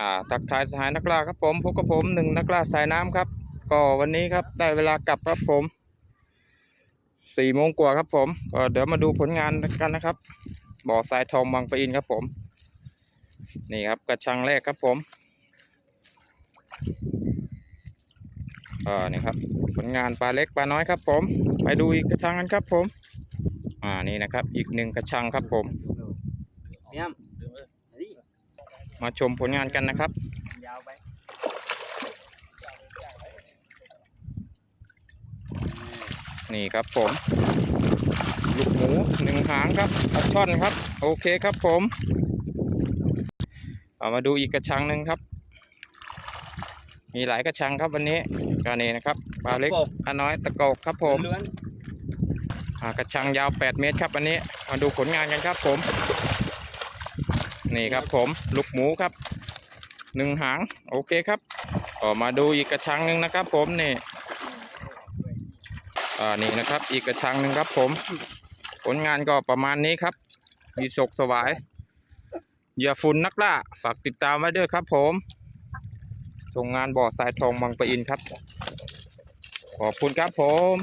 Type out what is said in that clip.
อ่าทักทายสหายนักล่าครับผมพบกับผมหนึ่งนักล่าสายน้ำครับ ก็วันนี้ครับได้เวลากลับครับผมสี่โมงกว่าครับผมก็เดี๋ยวมาดูผลงานกันนะครับ บ่อทรายทองบางปะอินครับผม นี่ครับกระชังแรกครับผมอ่านี่ครับผลงานปลาเล็กปลาน้อยครับ ผม ไปดูอีกกระชังกันครับผม อ่านี่นะครับ อีกหนึ่งกระชังครับผมเนี่ย มาชมผลงานกันนะครับยาวไปนี่ครับผม ลูกหมูหนึ่งหางครับปลาช่อนครับ โอเคครับผม เอามาดูอีกกระชังหนึ่งครับ มีหลายกระชังครับวันนี้ก็นี่นะครับปลาเล็กปลาน้อยตะโกกครับผมล้วนอ่ากระชังยาว 8 เมตรครับวันนี้ มาดูผลงานกันครับผม นี่ครับผมลูกหมูครับหนึ่งหางโอเคครับก็มาดูอีกกระชังหนึ่งนะครับ ผมนี่อ่านี่นะครับ อีกกระชังหนึ่งครับ ผม ผลงานก็ประมาณนี้ครับ มีศกสวายเหยื่อฝุ่นนักล่าฝากติดตามไว้ด้วยครับ ผมส่งงานบ่อทรายทองบางปะอินครับ ขอบคุณครับผม